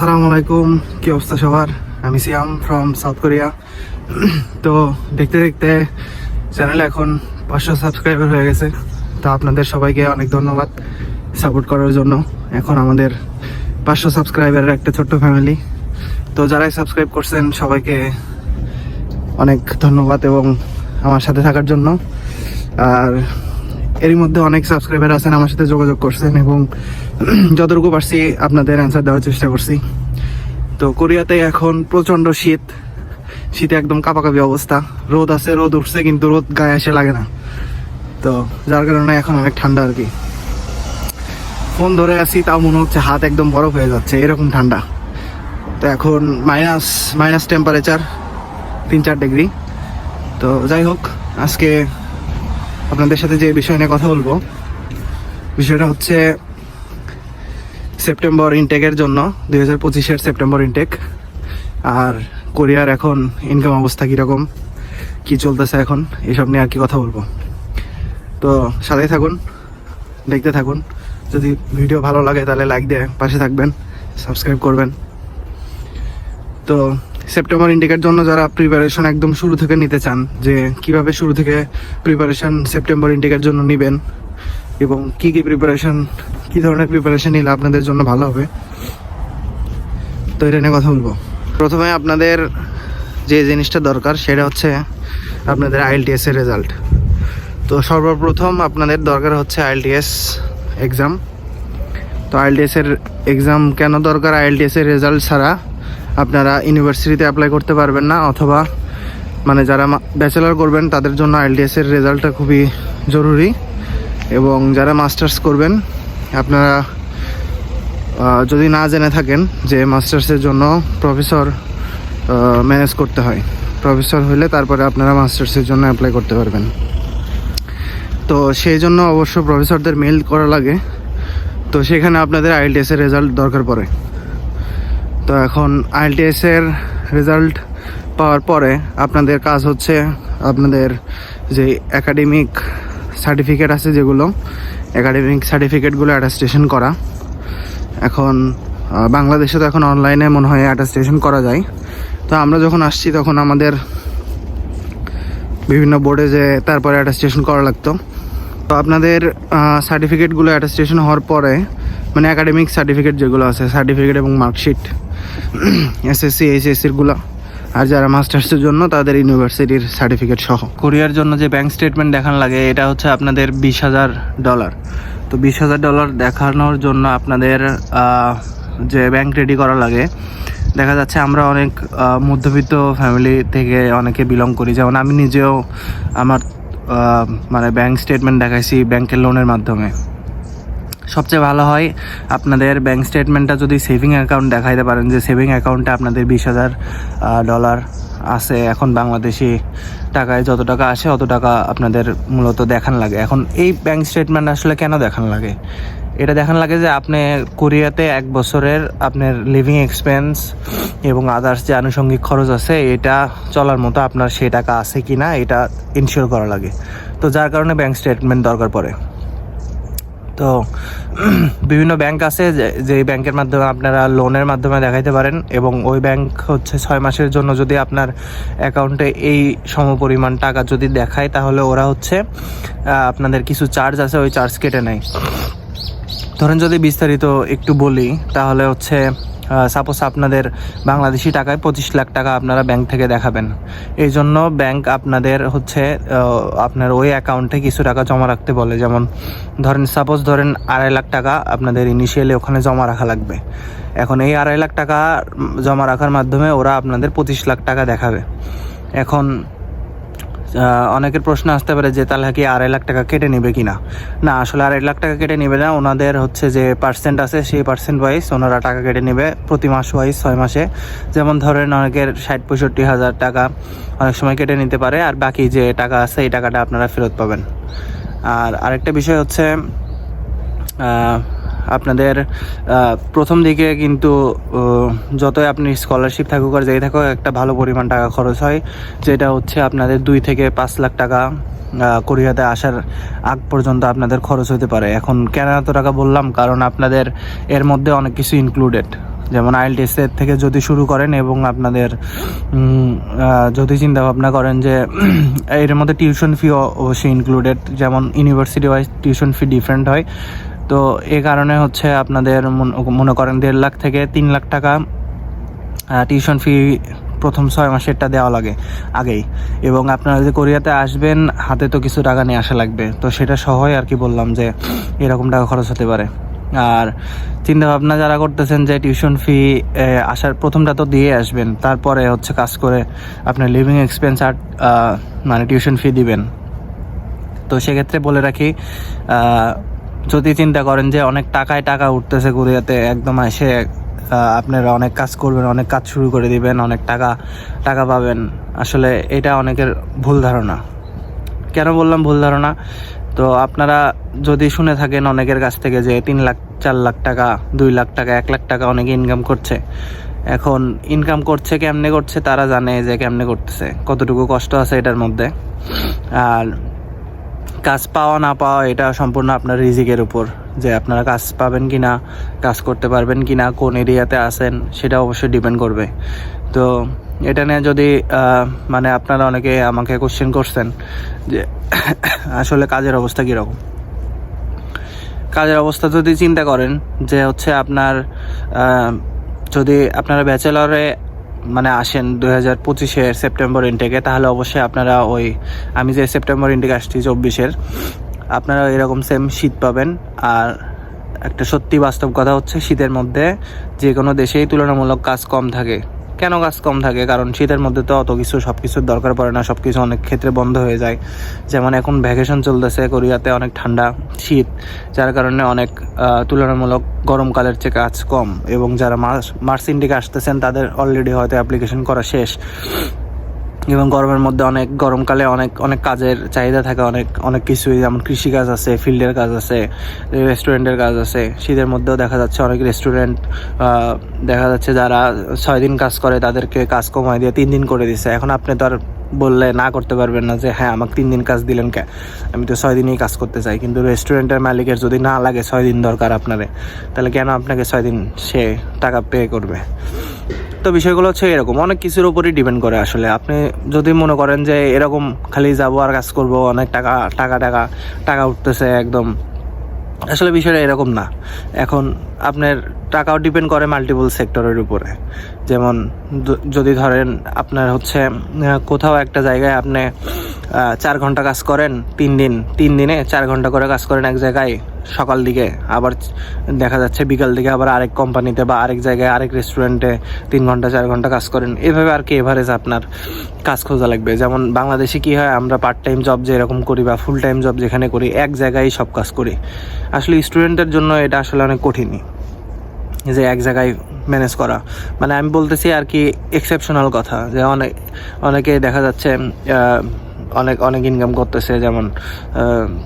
আসসালামু আলাইকুম, কি অবস্থা সবার? আমি সিয়াম ফ্রম সাউথ কোরিয়া তো দেখতে দেখতে চ্যানেলে এখন পাঁচশো সাবস্ক্রাইবার হয়ে গেছে। তো আপনাদের সবাইকে অনেক ধন্যবাদ সাপোর্ট করার জন্য। এখন আমাদের পাঁচশো সাবস্ক্রাইবারের একটা ছোট্ট ফ্যামিলি তো যারাই সাবস্ক্রাইব করছেন, সবাইকে অনেক ধন্যবাদ এবং আমার সাথে থাকার জন্য। আর এরই মধ্যে অনেক সাবস্ক্রাইবার আছেন, আমার সাথে যোগাযোগ করছেন এবং যতটুকু পারছি আপনাদের অ্যান্সার দেওয়ার চেষ্টা করছি। তো কোরিয়াতে এখন প্রচণ্ড শীত, শীতে একদম কাপাকাপি অবস্থা। রোদ আছে, রোদ উঠছে, কিন্তু রোদ গায়ে এসে লাগে না। তো যার কারণে এখন অনেক ঠান্ডা আর কি। ফোন ধরে আছি, তাও মনে হচ্ছে হাত একদম বরফ হয়ে যাচ্ছে, এরকম ঠান্ডা। তো এখন মাইনাস মাইনাস টেম্পারেচার তিন চার ডিগ্রি তো যাই হোক, আজকে আপনাদের সাথে যে বিষয় নিয়ে কথা বলব, বিষয়টা হচ্ছে সেপ্টেম্বর ইনটেকের জন্য, দুই হাজার পঁচিশের সেপ্টেম্বর ইনটেক আর কোরিয়ার এখন ইনকাম অবস্থা কীরকম, কি চলতেছে এখন, এসব নিয়ে আর কি কথা বলব। তো সাথেই থাকুন, দেখতে থাকুন। যদি ভিডিও ভালো লাগে তাহলে লাইক দিয়ে পাশে থাকবেন সাবস্ক্রাইব করবেন। তো সেপ্টেম্বর ইন্টেকের জন্য যারা প্রিপারেশন একদম শুরু থেকে নিতে চান, যে কীভাবে শুরু থেকে প্রিপারেশন সেপ্টেম্বর ইন্টেকের জন্য নেবেন এবং কি কি প্রিপারেশন কি ধরনের প্রিপারেশন নিলে আপনাদের জন্য ভালো হবে, তো এটা নিয়ে কথা বলব। প্রথমে আপনাদের যে জিনিসটা দরকার, সেটা হচ্ছে আপনাদের আইএলটিএস এর রেজাল্ট তো সর্বপ্রথম আপনাদের দরকার হচ্ছে আইএলটিএস এক্সাম তো আইএলটিএস এর এক্সাম কেন দরকার? আইএলটিএস এর রেজাল্ট ছাড়া আপনারা ইউনিভার্সিটিতে অ্যাপ্লাই করতে পারবেন না, অথবা মানে যারা ব্যাচেলার করবেন, তাদের জন্য আইএলটিএস এর রেজাল্টটা খুবই জরুরি। এবং যারা মাস্টার্স করবেন, আপনারা যদি না জেনে থাকেন যে মাস্টার্সের জন্য প্রফেসর ম্যানেজ করতে হয় প্রফেসর হলে তারপরে আপনারা মাস্টার্সের জন্য অ্যাপ্লাই করতে পারবেন। তো সেই জন্য অবশ্য প্রফেসরদের মেল করা লাগে। তো সেখানে আপনাদের আইএলটিএস এর রেজাল্ট দরকার পড়ে। তো এখন আইএলটিএস এর রেজাল্ট পাওয়ার পরে আপনাদের কাজ হচ্ছে আপনাদের যে একাডেমিক সার্টিফিকেট আছে যেগুলো একাডেমিক সার্টিফিকেটগুলো অ্যাটাস্টেশন করা। এখন বাংলাদেশে তো এখন অনলাইনে মনে হয় অ্যাটাস্টেশন করা যায়। তো আমরা যখন আসছি তখন আমাদের বিভিন্ন বোর্ডে যে তারপরে অ্যাটাস্টেশন করা লাগতো। তো আপনাদের সার্টিফিকেটগুলো অ্যাটাস্টেশন হওয়ার পরে মানে একাডেমিক সার্টিফিকেট যেগুলো আছে সার্টিফিকেট এবং মার্কশিট এসএসসি এইচএসসিরগুলো আর যারা মাস্টার্সের জন্য, তাদের ইউনিভার্সিটির সার্টিফিকেট সহ। কোরিয়ার জন্য যে ব্যাংক স্টেটমেন্ট দেখান লাগে, এটা হচ্ছে আপনাদের বিশ হাজার ডলার তো বিশ হাজার ডলার দেখানোর জন্য আপনাদের যে ব্যাংক রেডি করা লাগে, দেখা যাচ্ছে আমরা অনেক মধ্যবিত্ত ফ্যামিলি থেকে অনেকে বিলং করি। যেমন আমি নিজেও আমার মানে ব্যাংক স্টেটমেন্ট দেখাইছি ব্যাংকের লোনের মাধ্যমে। সবচেয়ে ভালো হয় আপনাদের ব্যাঙ্ক স্টেটমেন্টটা যদি সেভিং অ্যাকাউন্ট দেখাইতে পারেন যে সেভিং অ্যাকাউন্টে আপনাদের বিশ হাজার ডলার আছে। এখন বাংলাদেশি টাকায় যত টাকা আসে, অত টাকা আপনাদের মূলত দেখান লাগে। এখন এই ব্যাঙ্ক স্টেটমেন্ট আসলে কেন দেখান লাগে? এটা দেখান লাগে যে আপনি কোরিয়াতে এক বছরের আপনার লিভিং এক্সপেন্স এবং আদার্স যে আনুষঙ্গিক খরচ আছে, এটা চলার মতো আপনার সে টাকা আছে কি না এটা ইনশিওর করা লাগে। তো যার কারণে ব্যাঙ্ক স্টেটমেন্ট দরকার পড়ে। তো বিভিন্ন ব্যাংক আছে যে- যেই ব্যাংকের মাধ্যমে আপনারা লোনের মাধ্যমে দেখাইতে পারেন এবং ওই ব্যাংক হচ্ছে ছয় মাসের জন্য যদি আপনার অ্যাকাউন্টে এই সমপরিমাণ টাকা যদি দেখায়, তাহলে ওরা হচ্ছে আপনাদের কিছু চার্জ আছে, ওই চার্জ কেটে নেয়। ধরেন যদি বিস্তারিত একটু বলি, তাহলে হচ্ছে সাপোজ আপনাদের বাংলাদেশি টাকায় পঁচিশ লাখ টাকা আপনারা ব্যাংক থেকে দেখাবেন। এই জন্য ব্যাংক আপনাদের হচ্ছে আপনার ওই অ্যাকাউন্টে কিছু টাকা জমা রাখতে বলে। যেমন ধরেন সাপোজ ধরেন আড়াই লাখ টাকা আপনাদের ইনিশিয়ালি ওখানে জমা রাখা লাগবে। এখন এই আড়াই লাখ টাকা জমা রাখার মাধ্যমে ওরা আপনাদের পঁচিশ লাখ টাকা দেখাবে। এখন অনেকের প্রশ্ন আসতে পারে যে, তাহলে কি আড়াই লাখ টাকা কেটে নেবে কিনা? না, আসলে আড়াই লাখ টাকা কেটে নেবে না। ওনাদের হচ্ছে যে পার্সেন্ট আছে, সেই পার্সেন্ট ওয়াইজ ওনারা টাকা কেটে নেবে প্রতি মাস ওয়াইজ ছয় মাসে। যেমন ধরেন অনেকের ষাট, পঁয়ষট্টি হাজার টাকা অনেক সময় কেটে নিতে পারে, আর বাকি যে টাকা আছে, এই টাকাটা আপনারা ফেরত পাবেন। আর আরেকটা বিষয় হচ্ছে আপনাদের প্রথম দিকে কিন্তু যতই আপনি স্কলারশিপ থাকুক আর যেই থাকুক, একটা ভালো পরিমাণ টাকা খরচ হয়, যেটা হচ্ছে আপনাদের দুই থেকে পাঁচ লাখ টাকা কোরিয়াতে আসার আগ পর্যন্ত আপনাদের খরচ হতে পারে। এখন কেন এত টাকা বললাম? কারণ আপনাদের এর মধ্যে অনেক কিছু ইনক্লুডেড যেমন আইএলটিএসের থেকে যদি শুরু করেন এবং আপনাদের যদি চিন্তা ভাবনা করেন যে, এর মধ্যে টিউশন ফি অবশ্যই ইনক্লুডেড যেমন university wise tuition fee different হয়। তো এ কারণে হচ্ছে আপনাদের মন- করেন দেড় লাখ থেকে তিন লাখ টাকা টিউশন ফি প্রথম ছয় মাসেরটা দেওয়া লাগে আগেই। এবং আপনারা যদি কোরিয়াতে আসবেন, হাতে তো কিছু টাকা নিয়ে আসা লাগবে। তো সেটা সহই আর কি বললাম যে এরকম টাকা খরচ হতে পারে। আর চিন্তা ভাবনা যারা করতেছেন যে টিউশন ফি আসার প্রথমটা তো দিয়ে আসবেন, তারপরে হচ্ছে কাজ করে আপনার লিভিং এক্সপেন্স আর মানে টিউশন ফি দিবেন। তো সেক্ষেত্রে বলে রাখি যদি চিন্তা করেন যে অনেক টাকায় টাকা উঠতেছে কোরিয়াতে, একদম এসে আপনারা অনেক কাজ করবেন, অনেক কাজ শুরু করে দিবেন, অনেক টাকা টাকা পাবেন। আসলে এটা অনেকের ভুল ধারণা। কেন বললাম ভুল ধারণা? তো আপনারা যদি শুনে থাকেন অনেকের কাছ থেকে যে তিন লাখ, চার লাখ টাকা, দুই লাখ টাকা, এক লাখ টাকা অনেকে ইনকাম করছে। এখন ইনকাম করছে কেমনে করছে তারা জানে যে কেমনে করতেছে, কতটুকু কষ্ট আছে এটার মধ্যে। আর কাজ পাওয়া না পাওয়া, এটা সম্পূর্ণ আপনার রিজিকের উপর। যে আপনারা কাজ পাবেন কি না কাজ করতে পারবেন কি না কোন এরিয়াতে আসেন সেটা অবশ্যই ডিপেন্ড করবে। তো এটা নিয়ে যদি মানে আপনারা অনেকে আমাকে কোশ্চেন করছেন যে আসলে কাজের অবস্থা কীরকম? কাজের অবস্থা যদি চিন্তা করেন যে হচ্ছে আপনার যদি আপনারা ব্যাচেলরে মানে আসেন দুই হাজার পঁচিশের সেপ্টেম্বর ইনটেকে তাহলে অবশ্যই আপনারা ওই, আমি যে সেপ্টেম্বর ইনটেকে আসছি চব্বিশের, আপনারা এরকম সেম শীত পাবেন। আর একটা সত্যি বাস্তব কথা হচ্ছে, শীতের মধ্যে যে কোনো দেশেই তুলনামূলক কাজ কম থাকে। কেন গাছ কম থাকে? কারণ শীতের মধ্যে তো অত কিছু সব কিছুর দরকার পড়ে না সব কিছু অনেক ক্ষেত্রে বন্ধ হয়ে যায়। যেমন এখন ভ্যাকেশন চলতেছে, কোরিয়াতে অনেক ঠান্ডা শীত, যার কারণে অনেক তুলনামূলক গরমকালের চেয়ে কাজ কম। এবং যারা মার্চ মার্চিন ইন্ডিকে আসতেছেন, তাদের অলরেডি হয়তো অ্যাপ্লিকেশন করা শেষ। এবং গরমের মধ্যে অনেক গরমকালে অনেক অনেক কাজের চাহিদা থাকে, অনেক অনেক কিছুই, যেমন কৃষিকাজ আছে, ফিল্ডের কাজ আছে, রেস্টুরেন্টের কাজ আছে। শীতের মধ্যেও দেখা যাচ্ছে অনেক রেস্টুরেন্ট দেখা যাচ্ছে যারা ছয় দিন কাজ করে, তাদেরকে কাজ কমায় দিয়ে তিন দিন করে দিচ্ছে এখন আপনি তো আর বললে না করতে পারবেন না যে হ্যাঁ আমাকে তিন দিন কাজ দিলেন কে? আমি তো ছয় দিনই কাজ করতে চাই। কিন্তু রেস্টুরেন্টের মালিকের যদি না লাগে ছয় দিন দরকার আপনারে, তাহলে কেন আপনাকে ছয় দিন সে টাকা পে করবে? তো বিষয়গুলো হচ্ছে এরকম। অনেক কিছুর উপরই ডিপেন্ড করে আসলে। আপনি যদি মনে করেন যে এরকম খালি যাব আর কাজ করব, অনেক টাকা টাকা টাকা টাকা উঠতেছে একদম। আসলে বিষয়টা এরকম না। এখন আপনার টাকাও ডিপেন্ড করে মাল্টিপল সেক্টরের উপরে। যেমন যদি ধরেন আপনার হচ্ছে কোথাও একটা জায়গায় আপনি চার ঘণ্টা কাজ করেন তিন দিন। তিন দিনে চার ঘণ্টা করে কাজ করেন এক জায়গায়। সকাল দিকে, আবার দেখা যাচ্ছে বিকাল দিকে আবার আরেক কোম্পানিতে বা আরেক জায়গায়, আরেক রেস্টুরেন্টে তিন ঘণ্টা, চার ঘণ্টা কাজ করেন। এভাবে আর কি এভারেজ আপনার কাজ খোঁজা লাগবে। যেমন বাংলাদেশে কি হয়, আমরা পার্ট টাইম জব যেরকম করি বা ফুল টাইম জব যেখানে করি, এক জায়গায় সব কাজ করি। আসলে স্টুডেন্টের জন্য এটা আসলে অনেক কঠিনই, যে এক জায়গায় ম্যানেজ করা। মানে আমি বলতেছি আর কি এক্সেপশনাল কথা, যে অনেক অনেকে দেখা যাচ্ছে অনেক অনেক ইনকাম করতেছে, যেমন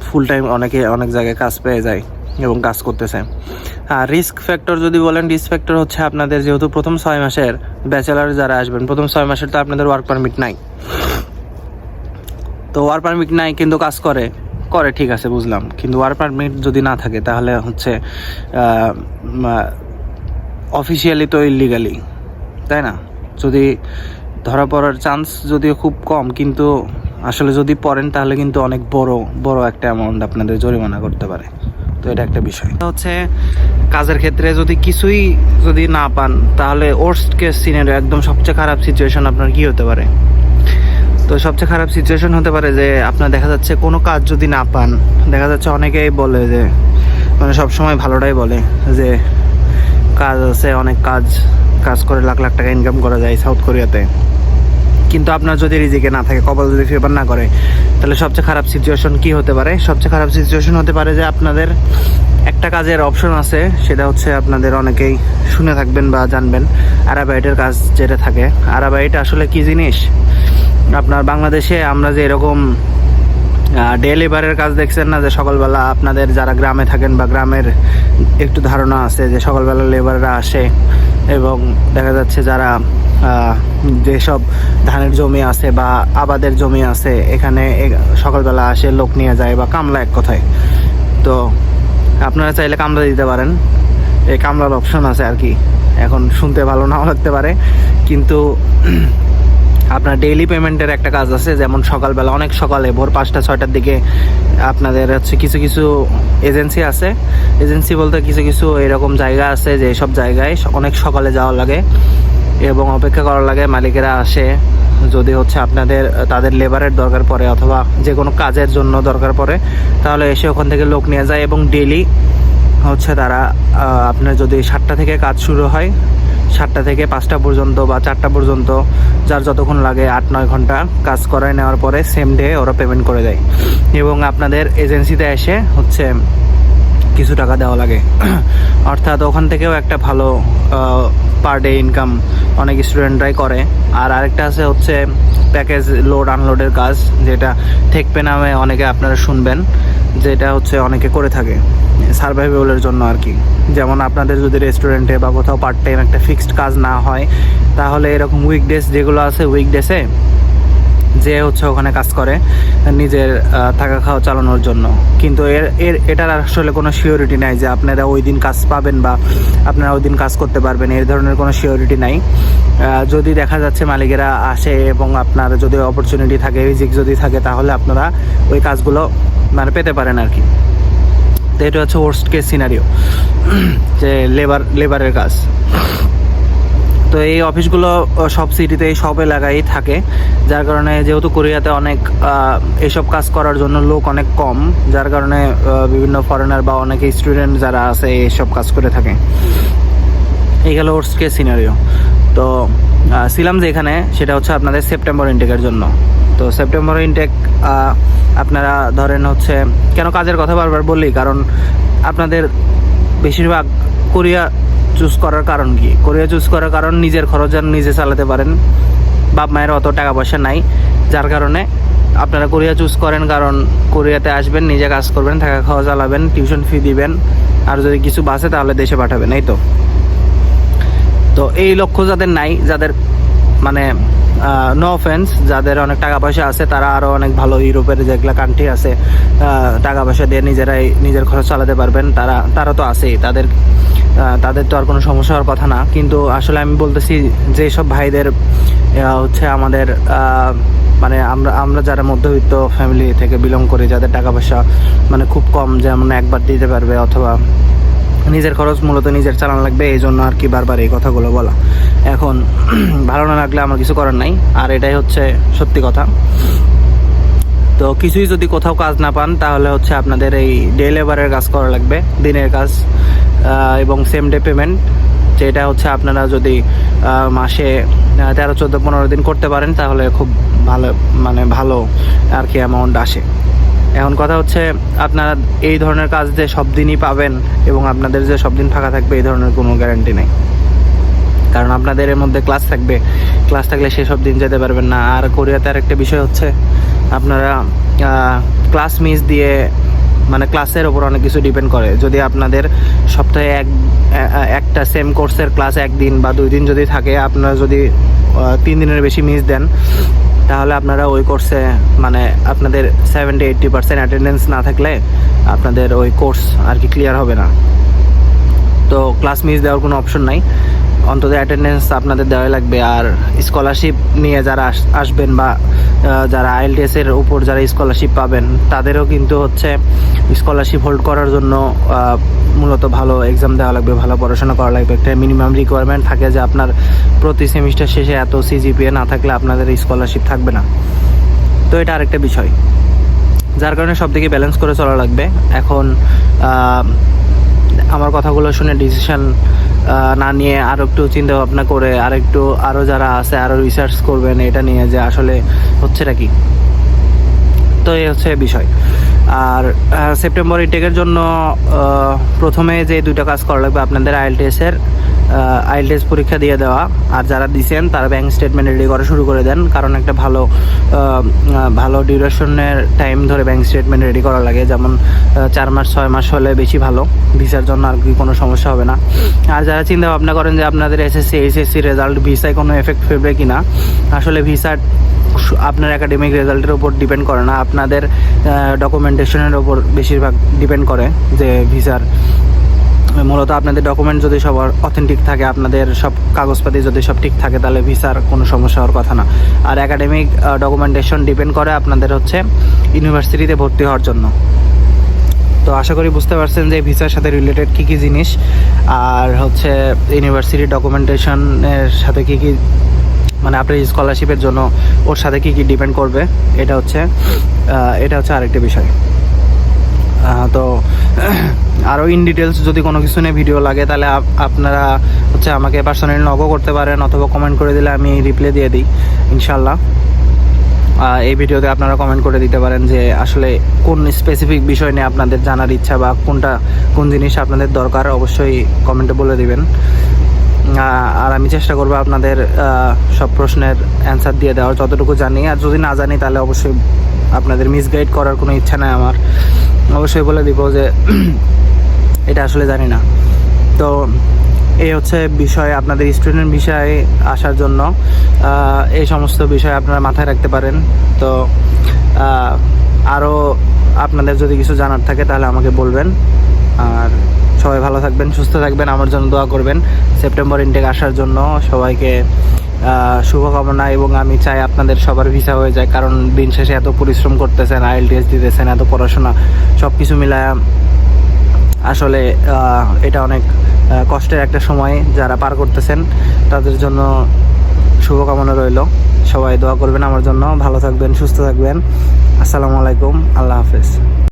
ফুল টাইম অনেকে, অনেক জায়গায় কাজ পেয়ে যায় এবং কাজ করতেছে। আর রিস্ক ফ্যাক্টর যদি বলেন রিস্ক ফ্যাক্টর হচ্ছে আপনাদের যেহেতু প্রথম ছয় মাসের ব্যাচেলার যারা আসবেন, প্রথম ছয় মাসের তো আপনাদের ওয়ার্ক পারমিট নাই। তো ওয়ার পারমিট নাই, কিন্তু কাজ করে করে ঠিক আছে, বুঝলাম। কিন্তু ওয়ার পারমিট যদি না থাকে, তাহলে হচ্ছে অফিসিয়ালি তো ইলিগালি তাই না? যদি ধরা পড়ার চান্স যদিও খুব কম, কিন্তু আসলে যদি পড়েন, তাহলে কিন্তু অনেক বড় বড় একটা অ্যামাউন্ট আপনাদের জরিমানা করতে পারে। তো এটা একটা বিষয়। হচ্ছে, কাজের ক্ষেত্রে যদি কিছুই যদি না পান, তাহলে ওর্স্ট কেস সিনারি একদম সবচেয়ে খারাপ সিচুয়েশন আপনার কি হতে পারে? তো সবচেয়ে খারাপ সিচুয়েশন হতে পারে যে, আপনার দেখা যাচ্ছে কোনো কাজ যদি না পান, দেখা যাচ্ছে অনেকেই বলে যে মানে সব সময় ভালোটাই বলে যে, কাজ আছে, অনেক কাজ কাজ করে লাখ লাখ টাকা ইনকাম করা যায় সাউথ কোরিয়াতে কিন্তু আপনার যদি রিজিকে না থাকে, কপাল যদি ফেভার না করে, তাহলে সবচেয়ে খারাপ সিচুয়েশন কি হতে পারে? সবচেয়ে খারাপ সিচুয়েশন হতে পারে যে আপনাদের একটা কাজের অপশন আছে, সেটা হচ্ছে আপনাদের অনেকেই শুনে থাকবেন বা জানবেন, আরাবাইটের কাজ যেটা থাকে। আরাবাইট আসলে কি জিনিস? আপনার বাংলাদেশে আমরা যে এরকম ডে লেবারের কাজ দেখছেন না, যে সকালবেলা আপনাদের যারা গ্রামে থাকেন বা গ্রামের একটু ধারণা আছে যে সকালবেলা লেবাররা আসে এবং দেখা যাচ্ছে যারা যেসব ধানের জমি আছে বা আবাদের জমি আছে, এখানে সকালবেলা আসে লোক নিয়ে যায় বা কামলা এক কথায়। তো আপনারা চাইলে কামলা দিতে পারেন। এই কামলার অপশন আছে আর কি। এখন শুনতে ভালো নাও লাগতে পারে। কিন্তু আপনার ডেইলি পেমেন্টের একটা কাজ আছে, যেমন সকালবেলা অনেক সকালে ভোর পাঁচটা, ছয়টার দিকে আপনাদের হচ্ছে কিছু কিছু এজেন্সি আছে। এজেন্সি বলতে কিছু কিছু এরকম জায়গা আছে যে সব জায়গায় অনেক সকালে যাওয়া লাগে এবং অপেক্ষা করা লাগে, মালিকেরা আসে। যদি হচ্ছে আপনাদের, তাদের লেবারের দরকার পড়ে অথবা যে কোনো কাজের জন্য দরকার পড়ে, তাহলে এসে ওখান থেকে লোক নিয়ে যায় এবং ডেলি হচ্ছে তারা আপনার যদি সাতটা থেকে কাজ শুরু হয় সাতটা থেকে পাঁচটা পর্যন্ত বা চারটা পর্যন্ত, যার যতক্ষণ লাগে আট, নয় ঘণ্টা কাজ করায় নেওয়ার পরে সেম ডে ওরা পেমেন্ট করে দেয়। এবং আপনাদের এজেন্সিতে এসে হচ্ছে কিছু টাকা দেওয়া লাগে। অর্থাৎ ওখান থেকেও একটা ভালো পার ডে ইনকাম অনেক স্টুডেন্টরাই করে। আর আরেকটা আছে হচ্ছে প্যাকেজ লোড আনলোডের কাজ, যেটা ঠেকপে নামে অনেকে আপনারা শুনবেন। যেটা হচ্ছে অনেকে করে থাকে সার্ভাইভেবলের জন্য আর কি। যেমন আপনাদের যদি রেস্টুরেন্টে বা কোথাও পার্ট টাইম একটা ফিক্সড কাজ না হয়, তাহলে এরকম উইকডেস যেগুলো আছে উইকডেসে যে হচ্ছে ওখানে কাজ করে, নিজের থাকা খাওয়া চালানোর জন্য। কিন্তু এর এর, এটার আসলে কোনো সিওরিটি নাই যে আপনারা ওই দিন কাজ পাবেন বা আপনারা ওই দিন কাজ করতে পারবেন এই ধরনের কোনো সিওরিটি নাই। যদি দেখা যাচ্ছে মালিকেরা আসে এবং আপনার যদি অপরচুনিটি থাকে, রিজিক যদি থাকে, তাহলে আপনারা ওই কাজগুলো মানে পেতে পারেন আর কি। তো এটা হচ্ছে ওয়ার্স্ট কেস সিনারিও যে লেবার লেবারের কাজ। তো এই অফিসগুলো সব সিটিতেই সব এলাকায় থাকে। যার কারণে যেহেতু কোরিয়াতে অনেক আহ, এইসব কাজ করার জন্য লোক অনেক কম যার কারণে বিভিন্ন ফরেনার বা অনেক স্টুডেন্ট যারা আছে এইসব কাজ করে থাকে। এই গেল ওর কেস সিনারিও তো ছিলাম যে এখানে সেটা হচ্ছে আপনাদের সেপ্টেম্বর ইনটেকের জন্য। তো সেপ্টেম্বর ইনটেক আপনারা ধরেন হচ্ছে কেন কাজের কথা বারবার বললি? কারণ আপনাদের বেশিরভাগ কোরিয়া চুজ করার কারণ কি? কোরিয়া চুজ করার কারণ নিজের খরচ যেন নিজে চালাতে পারেন। বাপ মায়ের অত টাকা পয়সা নাই, যার কারণে আপনারা কোরিয়া চুজ করেন কারণ কোরিয়াতে আসবেন, নিজে কাজ করবেন, থাকা খাওয়া চালাবেন, টিউশন ফি দিবেন, আর যদি কিছু বাসে তাহলে দেশে পাঠাবেন, এই তো। তো এই লক্ষ্য যাদের নাই, যাদের মানে নো অফেন্স যাদের অনেক টাকা পয়সা আছে, তারা আরও অনেক ভালো ইউরোপের যেগুলো কান্ট্রি আছে টাকা পয়সা দিয়ে নিজেরাই নিজের খরচ চালাতে পারবেন, তারা তারা তো আছেই, তাদের তাদের তো আর কোনো সমস্যা হওয়ার কথা না। কিন্তু আসলে আমি বলতেছি যে সব ভাইদের হচ্ছে আমাদের মানে আমরা আমরা যারা মধ্যবিত্ত ফ্যামিলি থেকে বিলং করি, যাদের টাকা পয়সা মানে খুব কম, যেমন একবার দিতে পারবে অথবা নিজের খরচ মূলত নিজের চালান লাগবে এই জন্য আর কি বারবার এই কথাগুলো বলা। এখন ভালো না লাগলে আমার কিছু করার নাই, আর এটাই হচ্ছে সত্যি কথা। তো কিছুই যদি কোথাও কাজ না পান, তাহলে হচ্ছে আপনাদের এই ডে লেবারের কাজ করা লাগবে, দিনের কাজ এবং সেম ডে পেমেন্ট যেটা হচ্ছে আপনারা যদি মাসে তেরো, চোদ্দ, পনেরো দিন করতে পারেন, তাহলে খুব ভালো মানে ভালো আর কি অ্যামাউন্ট আসে। এখন কথা হচ্ছে আপনারা এই ধরনের কাজ যে সব দিনই পাবেন এবং আপনাদের যে সব দিন ফাঁকা থাকবে, এই ধরনের কোনো গ্যারান্টি নেই। কারণ আপনাদের এর মধ্যে ক্লাস থাকবে। ক্লাস থাকলে সেসব দিন যেতে পারবেন না। আর কোরিয়াতে আর একটা বিষয় হচ্ছে, আপনারা ক্লাস মিস দিয়ে মানে ক্লাসের ওপর অনেক কিছু ডিপেন্ড করে। যদি আপনাদের সপ্তাহে এক একটা সেম কোর্সের ক্লাস একদিন বা দুই দিন যদি থাকে, আপনারা যদি তিন দিনের বেশি মিস দেন তাহলে আপনারা ওই কোর্সে মানে আপনাদের সেভেন্টি এইট্টি পার্সেন্ট অ্যাটেন্ডেন্স না থাকলে আপনাদের ওই কোর্স আর কি ক্লিয়ার হবে না। তো ক্লাস মিস দেওয়ার কোনো অপশন নাই। অন্তত অ্যাটেন্ডেন্স আপনাদের দেওয়াই লাগবে। আর স্কলারশিপ নিয়ে যারা আস- আসবেন বা যারা আইএলটিএস এর উপর যারা স্কলারশিপ পাবেন, তাদেরও কিন্তু হচ্ছে স্কলারশিপ হোল্ড করার জন্য মূলত ভালো এক্সাম দেওয়া লাগবে, ভালো পড়াশোনা করা লাগবে। একটা মিনিমাম রিকোয়ারমেন্ট থাকে যে আপনার প্রতি সেমিস্টার শেষে এত সিজিপিএ না থাকলে আপনাদের স্কলারশিপ থাকবে না। তো এটা আরেকটা বিষয়। যার কারণে সব দিকে ব্যালেন্স করে চলা লাগবে। এখন আমার কথাগুলো শুনে ডিসিশন না নিয়ে আর একটু চিন্তা ভাবনা করে আর একটু আরও যারা আছে, আরও রিসার্চ করবেন, এটা নিয়ে যে আসলে হচ্ছে কি? তো এই হচ্ছে বিষয়। আর সেপ্টেম্বর ইটেকের জন্য প্রথমে যে দুইটা কাজ করা লাগবে আপনাদের আইএলটিএস এর আইএলটিএস পরীক্ষা দিয়ে দেওয়া। আর যারা দিছেন, তারা ব্যাংক স্টেটমেন্ট রেডি করা শুরু করে দেন। কারণ একটা ভালো ভালো ডিউরেশনের টাইম ধরে ব্যাংক স্টেটমেন্ট রেডি করা লাগে। যেমন চার মাস, ছয় মাস হলে বেশি ভালো। ভিসার জন্য আর কি কোনো সমস্যা হবে না। আর যারা চিন্তা ভাবনা করেন যে আপনাদের এসএসসি এইচএসসি রেজাল্ট ভিসায় কোনো এফেক্ট ফেলবে কি না আসলে ভিসার আপনার একাডেমিক রেজাল্টের উপর ডিপেন্ড করে না। আপনাদের ডকুমেন্টেশনের উপর বেশিরভাগ ডিপেন্ড করে যে ভিসার মূলত আপনাদের ডকুমেন্ট যদি সব অথেন্টিক থাকে, আপনাদের সব কাগজপাতি যদি সব ঠিক থাকে, তাহলে ভিসার কোনো সমস্যা হওয়ার কথা না। আর একাডেমিক ডকুমেন্টেশন ডিপেন্ড করে আপনাদের হচ্ছে ইউনিভার্সিটিতে ভর্তি হওয়ার জন্য। তো আশা করি বুঝতে পারছেন যে ভিসার সাথে রিলেটেড কী কী জিনিস, আর হচ্ছে ইউনিভার্সিটি ডকুমেন্টেশনের সাথে কী কী মানে আপনার স্কলারশিপের জন্য ওর সাথে কী কী ডিপেন্ড করবে, এটা হচ্ছে এটা হচ্ছে আরেকটা বিষয়। তো আরও ইন ডিটেলস যদি কোনো কিছু নিয়ে ভিডিও লাগে, তাহলে আপনারা হচ্ছে আমাকে পার্সোনালি নকও করতে পারেন অথবা কমেন্ট করে দিলে আমি রিপ্লাই দিয়ে দিই ইনশাল্লাহ এই ভিডিওতে আপনারা কমেন্ট করে দিতে পারেন যে আসলে কোন স্পেসিফিক বিষয় নিয়ে আপনাদের জানার ইচ্ছা বা কোনটা, কোন জিনিস আপনাদের দরকার, অবশ্যই কমেন্টে বলে দিবেন। আর আমি চেষ্টা করব আপনাদের সব প্রশ্নের অ্যান্সার দিয়ে দেওয়ার, যতটুকু জানি। আর যদি না জানি, তাহলে অবশ্যই আপনাদের মিসগাইড করার কোনো ইচ্ছা নাই আমার। অবশ্যই বলে দিব যে এটা আসলে জানি না। তো এই হচ্ছে বিষয় আপনাদের স্টুডেন্ট বিষয়ে আসার জন্য। এই সমস্ত বিষয় আপনারা মাথায় রাখতে পারেন। তো আরও আপনাদের যদি কিছু জানার থাকে তাহলে আমাকে বলবেন। আর সবাই ভালো থাকবেন, সুস্থ থাকবেন, আমার জন্য দোয়া করবেন। সেপ্টেম্বর ইনটেক আসার জন্য সবাইকে শুভকামনা এবং আমি চাই আপনাদের সবার ভিসা হয়ে যায়। কারণ দিন শেষে এত পরিশ্রম করতেছেন আইএলটিএস দিতেছেন, এত পড়াশোনা সব কিছু মিলায় আসলে এটা অনেক কষ্টের একটা সময় যারা পার করতেছেন, তাদের জন্য শুভকামনা রইল। সবাই দোয়া করবেন আমার জন্য। ভালো থাকবেন, সুস্থ থাকবেন। আসসালামু আলাইকুম। আল্লাহ হাফেজ।